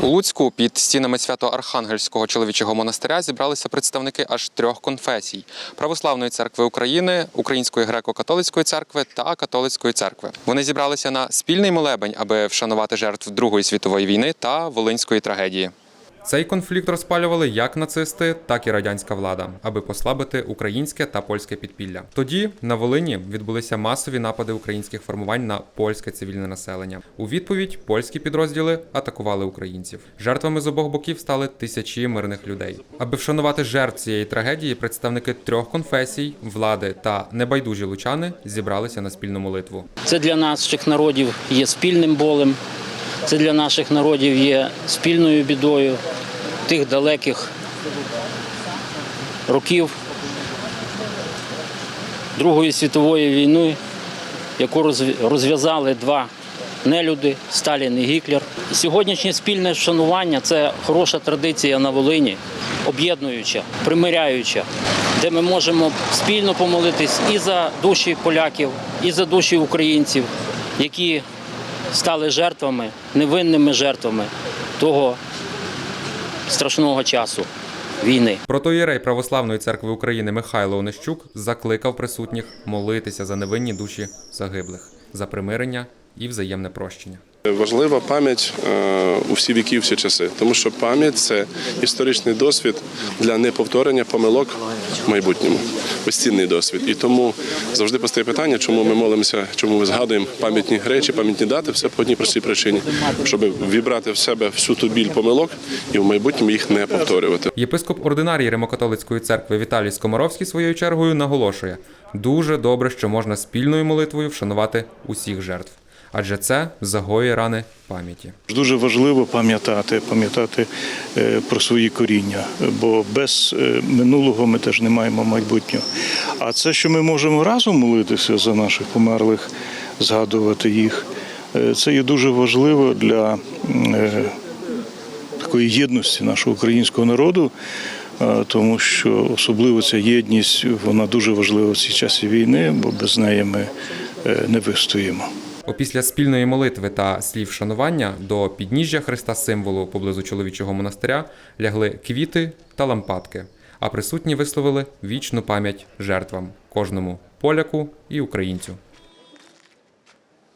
У Луцьку під стінами Свято-Архангельського чоловічого монастиря зібралися представники аж трьох конфесій: Православної церкви України, Української греко-католицької церкви та католицької церкви. Вони зібралися на спільний молебень, аби вшанувати жертв Другої світової війни та волинської трагедії. Цей конфлікт розпалювали як нацисти, так і радянська влада, аби послабити українське та польське підпілля. Тоді на Волині відбулися масові напади українських формувань на польське цивільне населення. У відповідь польські підрозділи атакували українців. Жертвами з обох боків стали тисячі мирних людей. Аби вшанувати жертв цієї трагедії, представники трьох конфесій, влади та небайдужі лучани зібралися на спільну молитву. Це для наших народів є спільним болем, це для наших народів є спільною бідою тих далеких років Другої світової війни, яку розв'язали два нелюди Сталін і Гітлер. Сьогоднішнє спільне вшанування це хороша традиція на Волині, об'єднуюча, примиряюча, де ми можемо спільно помолитись і за душі поляків, і за душі українців, які стали жертвами, невинними жертвами того страшного часу війни. протоєрей Православної церкви України Михайло Онищук закликав присутніх молитися за невинні душі загиблих, за примирення і взаємне прощення. Важлива пам'ять е, у всі віки, всі часи, тому що пам'ять це історичний досвід для неповторення помилок в майбутньому, безцінний досвід. І тому завжди постає питання, чому ми молимося, чому ми згадуємо пам'ятні речі, пам'ятні дати, все по одній простій причині, щоб вібрати в себе всю ту біль помилок і в майбутньому їх не повторювати. Єпископ ординарій Римокатолицької церкви Віталій Скоморовський своєю чергою наголошує: дуже добре, що можна спільною молитвою вшанувати усіх жертв, адже це загоює рани пам'яті. Дуже важливо пам'ятати, пам'ятати е, про свої коріння, бо без е, минулого ми теж не маємо майбутнього. А це, що ми можемо разом молитися за наших померлих, згадувати їх, е, це є дуже важливо для такої єдності нашого українського народу. Тому що особливо ця єдність вона дуже важлива в ці часи війни, бо без неї ми не вистоїмо. Опісля спільної молитви та слів шанування до підніжжя Христа символу поблизу чоловічого монастиря лягли квіти та лампадки, а присутні висловили вічну пам'ять жертвам кожному поляку і українцю.